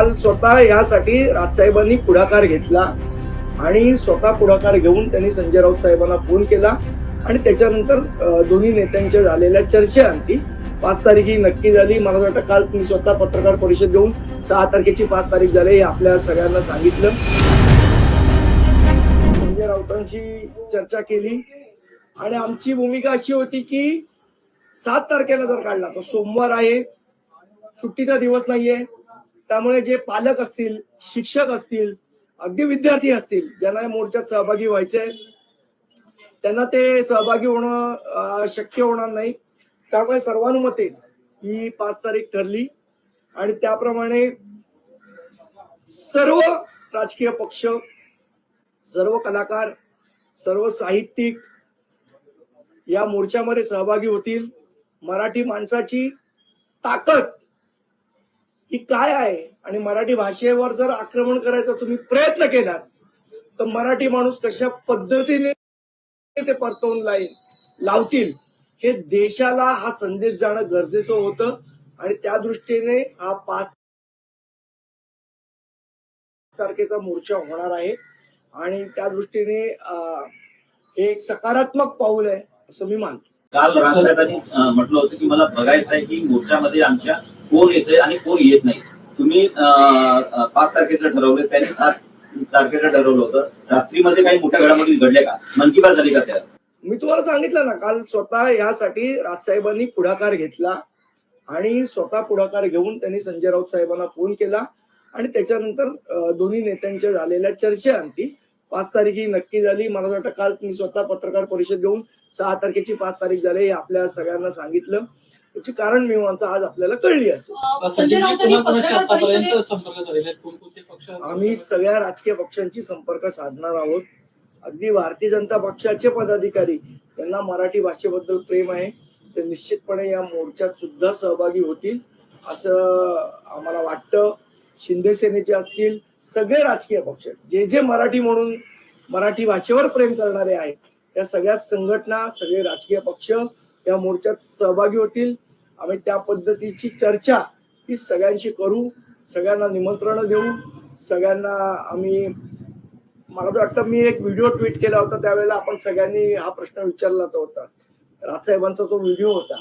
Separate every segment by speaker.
Speaker 1: काल स्वतः यासाठी राजसाहेबांनी पुढाकार घेतला आणि स्वतः पुढाकार घेऊन त्यांनी संजय राऊत साहेबांना फोन केला आणि त्याच्यानंतर दोन्ही नेत्यांच्या झालेल्या चर्चेअंती पाच तारीख ही नक्की झाली. मला वाटतं काल मी स्वतः पत्रकार परिषद घेऊन सहा तारखेची पाच तारीख झाली हे आपल्या सगळ्यांना सांगितलं. संजय राऊतांशी चर्चा केली आणि आमची भूमिका अशी होती की सात तारखेला जर काढला तर सोमवार आहे. सुट्टीचा दिवस नाहीये. त्यामुळे जे पालक असतील शिक्षक असतील अगदी विद्यार्थी असतील ज्यांना या मोर्चात सहभागी व्हायचे त्यांना ते सहभागी होणं शक्य होणार नाही. त्यामुळे सर्वानुमते ही पाच तारीख ठरली आणि त्याप्रमाणे सर्व राजकीय पक्ष सर्व कलाकार सर्व साहित्यिक या मोर्चामध्ये सहभागी होतील. मराठी माणसाची ताकद ही काय आहे? आणि मराठी भाषेवर जर आक्रमण करायचा तुम्ही प्रयत्न केलात तर मराठी माणूस कशा पद्धतीने ते परतवून लाईल लावतील हे देशाला हा संदेश जाणं गरजेचं होतं. आणि त्या दृष्टीने हा पाच तारखेचा मोर्चा होणार आहे. आणि त्या दृष्टीने हे एक सकारात्मक पाऊल आहे असं मी मानतो.
Speaker 2: काल राजसाहेबांनी म्हटलं होतं की मला बघायचं आहे की मोर्चामध्ये आमच्या कोण येतंय आणि कोण येत नाही. तुम्ही पाच तारखेचं ठरवलं त्यांनी सात तारखेचं ठरवलं होतं. रात्रीमध्ये काही मोठ्या घडामोडी घडल्या का? मन की बात झाली का त्यात?
Speaker 1: मी तुम्हाला सांगितलं ना काल स्वतः यासाठी राजसाहेबांनी पुढाकार घेतला आणि स्वतः पुढाकार घेऊन त्यांनी संजय राऊत साहेबांना फोन केला आणि त्याच्यानंतर दोन्ही नेत्यांच्या झालेल्या चर्चेअंती पाच तारीख ही नक्की झाली. मला असं वाटतं काल मी स्वतः पत्रकार परिषद घेऊन सहा तारखेची पाच तारीख झाली हे आपल्या सगळ्यांना सांगितलं. त्याची कारण मीमांसा आज आपल्याला कळली असेल.
Speaker 3: पक्ष
Speaker 1: आम्ही सगळ्या राजकीय पक्षांशी संपर्क साधणार आहोत. अगदी भारतीय जनता पक्षाचे पदाधिकारी त्यांना मराठी भाषेबद्दल प्रेम आहे. ते निश्चितपणे या मोर्चात सुद्धा सहभागी होतील असं आम्हाला वाटतं. शिंदे सेनेचे असतील सगळे राजकीय पक्ष जे जे मराठी म्हणून मराठी भाषेवर प्रेम करणारे आहेत त्या सगळ्या संघटना सगळे राजकीय पक्ष या मोर्चात सहभागी होतील. आम्ही त्या पद्धतीची चर्चा ही सगळ्यांशी करू सगळ्यांना निमंत्रण देऊ सगळ्यांना आम्ही मला तर वाटतं मी एक व्हिडिओ ट्विट केला होता त्यावेळेला आपण सगळ्यांनी हा प्रश्न विचारला तो होता. राजसाहेबांचा तो व्हिडिओ होता.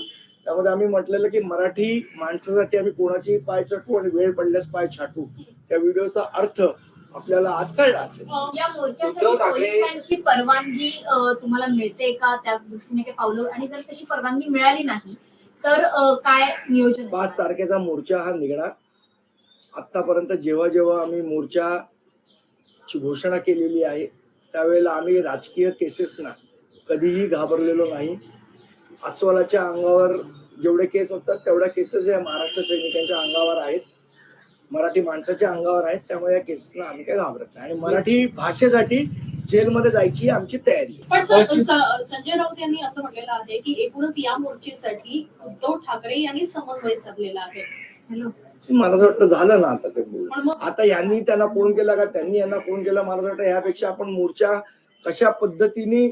Speaker 1: त्यामध्ये आम्ही म्हटलेलं की मराठी माणसासाठी आम्ही कोणाची पाय चटू आणि वेळ पडल्यास पाय छाटू. त्या व्हिडिओचा अर्थ आपल्याला आज कळला असेल.
Speaker 4: या
Speaker 5: उद्धव
Speaker 4: मोर्चासाठी
Speaker 5: ठाकरे-
Speaker 4: पोलिसांची परवानगी अ, तुम्हाला मिळते का? त्या दृष्टीने काही पावलं आणि जर तशी परवानगी मिळाली नाही तर अ, काय नियोजन आहे?
Speaker 1: पाच तारखेचा मोर्चा हा निघणार. आतापर्यंत जेव्हा जेव्हा आम्ही मोर्चाची घोषणा केलेली आहे त्यावेळेला आम्ही राजकीय केसेसना कधीही घाबरलेलो नाही. अस्वलाच्या अंगावर जेवढे केस असतात तेवढ्या केसेस या महाराष्ट्र सैनिकांच्या अंगावर आहेत. मराठी माणसाच्या अंगावर आहेत त्यामुळे या केसेसना आम्ही काही घाबरत नाही. आणि मराठी भाषेसाठी जेलमध्ये जायची आमची तयारी आहे.
Speaker 6: पण संजय राऊत यांनी असं म्हटलेलं आहे की एकूणच या मोर्चेसाठी उद्धव ठाकरे यांनी समन्वय साधलेला आहे.
Speaker 4: हॅलो.
Speaker 1: मला असं वाटतं झालं ना आता ते आता यांनी त्यांना फोन केला का? त्यांनी यांना फोन केला. मला असं वाटतं ह्यापेक्षा आपण मोर्चा कशा पद्धतीने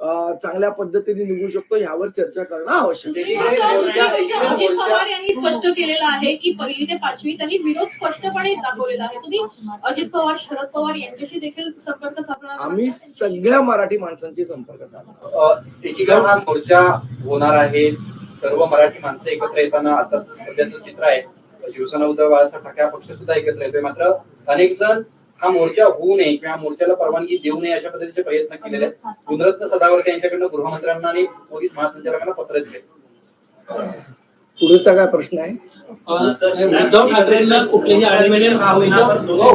Speaker 1: चांगल्या पद्धतीने निघू शकतो यावर चर्चा करणं आवश्यक
Speaker 6: अजित पवार यांनी स्पष्ट केलेलं आहे की पहिली ते पाचवी त्यांनी विरोध स्पष्टपणे दाखवलेला आहे. तुम्ही अजित पवार शरद पवार यांच्याशी देखील संपर्क साधणार
Speaker 1: आम्ही सगळ्या मराठी माणसांची संपर्क साधणार
Speaker 5: एकीकडे हा मोर्चा होणार आहे. सर्व मराठी माणसं एकत्र येताना आता सध्याचं चित्र आहे. शिवसेना उद्धव बाळासाहेब ठाकरे पक्ष सुद्धा एकत्र येतोय. मात्र अनेक जण हा मोर्चा होऊ नये किंवा मोर्चाला परवानगी देऊ नये अशा पद्धतीचे प्रयत्न केलेले आहेत. गुणरत्न सदावर्ते यांच्याकडनं गृहमंत्र्यांना आणि पोलीस महासंचालकांना पत्र दिले.
Speaker 1: पुढचा काय प्रश्न आहे?
Speaker 3: उद्धव ठाकरेंना कुठलेही आडेवेडे उद्धव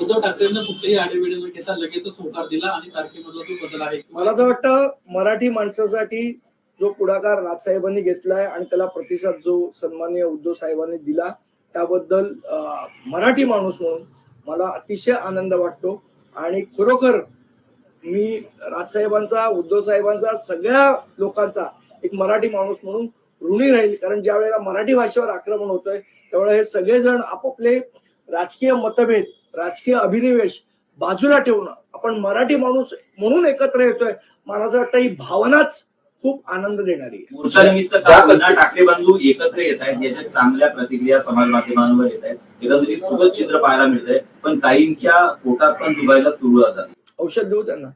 Speaker 3: उद्धव ठाकरेंना कुठलेही आडेवेडे न घेता लगेचच होकार दिला आणि तारखेमधला तो बदल आहे.
Speaker 1: मला असं वाटतं मराठी माणसासाठी जो पुढाकार राजसाहेबांनी घेतलाय आणि त्याला प्रतिसाद जो सन्माननीय उद्धव साहेबांनी दिला त्याबद्दल मराठी माणूस म्हणून मला अतिशय आनंद वाटतो. आणि खरोखर मी राजसाहेबांचा उद्धव साहेबांचा सगळ्या लोकांचा एक मराठी माणूस म्हणून ऋणी राहील. कारण ज्या वेळेला मराठी भाषेवर आक्रमण होतंय त्यावेळेला हे सगळेजण आपापले राजकीय मतभेद राजकीय अभिनिवेश बाजूला ठेवून आपण मराठी माणूस म्हणून एकत्र येतोय. मला असं वाटतं ही भावनाच खूप आनंद देणारी आहे.
Speaker 2: मोर्चा निमित्त ठाकरे बंधू एकत्र येत आहेत याच्या चांगल्या प्रतिक्रिया समाज माध्यमांवर येत आहेत. एकंदरीत सुबत चित्र पाहायला मिळतंय पण काहींच्या पोटात पण दुबायला सुरुवात झाली
Speaker 1: औषध देऊ त्यांना?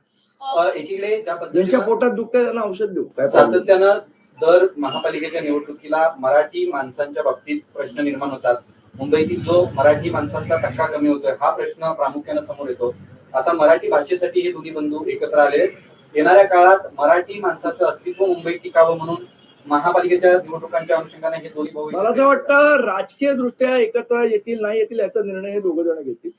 Speaker 5: एकीकडे ज्या
Speaker 1: ज्यांच्या पोटात दुखतंय त्यांना औषध देऊ.
Speaker 5: सातत्यानं दर महापालिकेच्या निवडणुकीला मराठी माणसांच्या बाबतीत प्रश्न निर्माण होतात. मुंबईतील जो मराठी माणसांचा टक्का कमी होतोय हा प्रश्न प्रामुख्याने समोर येतो. आता मराठी भाषेसाठी हे दोन्ही बंधू एकत्र आले आहेत. येणाऱ्या काळात मराठी माणसाचं अस्तित्व मुंबईत टिकावं म्हणून महापालिकेच्या निवडणुकांच्या अनुषंगाने हे दोन्ही भाऊ
Speaker 1: मला असं वाटतं राजकीय दृष्ट्या एकत्र येतील नाही येतील याचा निर्णय हे दोघं जण घेतील.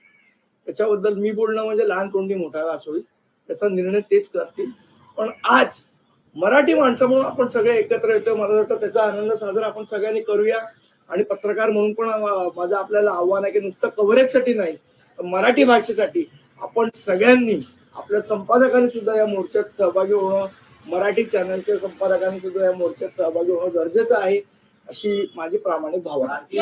Speaker 1: त्याच्याबद्दल मी बोलणं म्हणजे लहान तोंडी मोठा असं होईल त्याचा निर्णय तेच करतील. पण आज मराठी माणसं म्हणून आपण सगळे एकत्र येतोय. मला वाटतं त्याचा आनंद साजरा आपण सगळ्यांनी करूया. आणि पत्रकार म्हणून पण माझं आपल्याला आव्हान आहे की नुसतं कव्हरेजसाठी नाही मराठी भाषेसाठी आपण सगळ्यांनी आपल्या संपादकांनी सुद्धा या मोर्चात सहभागी होणं मराठी चॅनलच्या संपादकांनी सुद्धा या मोर्चात सहभागी होणं गरजेचं आहे अशी माझी प्रामाणिक भावना
Speaker 4: म्हणजे.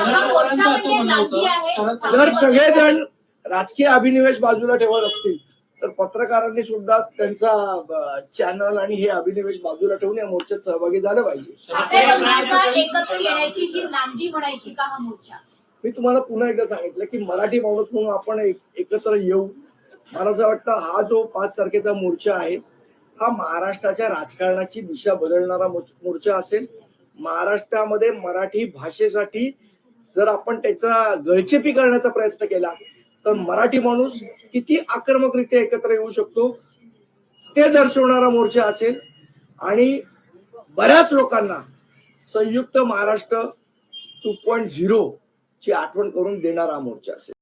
Speaker 1: जर सगळेजण राजकीय अभिनिवेश बाजूला ठेवत असतील तर पत्रकारांनी सुद्धा त्यांचा चॅनल आणि हे अभिनिवेश बाजूला ठेवून या मोर्चात सहभागी झालं पाहिजे.
Speaker 4: ठाकरे बंधूंचा एकत्र येण्याची नांदी म्हणायची का मोर्चा?
Speaker 1: मी तुम्हाला पुन्हा एकदा सांगितलं की मराठी माणूस म्हणून आपण एक- एकत्र येऊ मला असं वाटतं हा जो पाच तारखेचा मोर्चा आहे हा महाराष्ट्राच्या राजकारणाची दिशा बदलणारा मोर्चा असेल. महाराष्ट्रामध्ये मराठी भाषेसाठी जर आपण त्याचा गळचेपी करण्याचा प्रयत्न केला तर मराठी माणूस किती आक्रमकरित्या एकत्र येऊ शकतो ते दर्शवणारा मोर्चा असेल. आणि बऱ्याच लोकांना संयुक्त महाराष्ट्र टू पॉईंट झिरो ची आठवण करून देणारा मोर्चा असेल.